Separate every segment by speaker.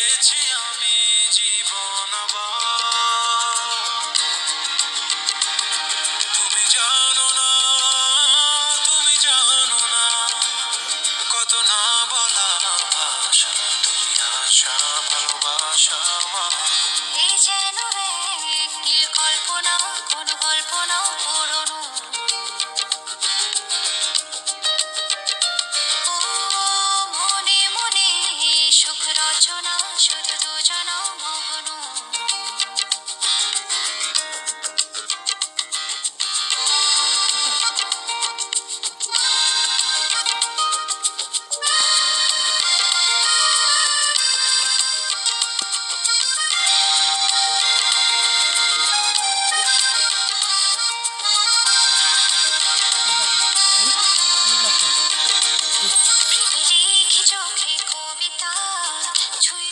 Speaker 1: গেছি আমি জীবন তুমি জানো না, তুমি জানো না, কত না বলা আশা
Speaker 2: তুমি
Speaker 1: আশা, ভালোবাসা আমার।
Speaker 2: এই যেন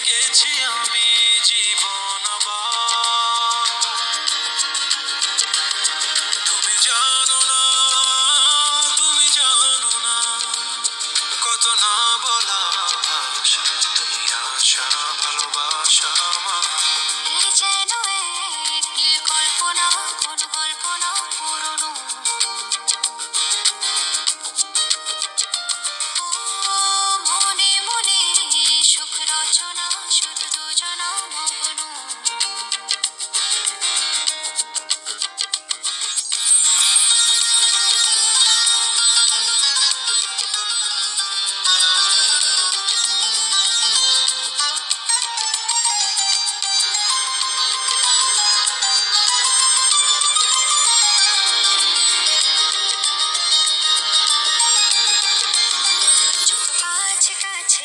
Speaker 1: গেছি আমি জীবন তুমি জানো না, তুমি জানো না, কত না বলা তুমি আশা, ভালোবাসা আমার।
Speaker 2: যেন এক নীল কল্পনা, কোন গল্প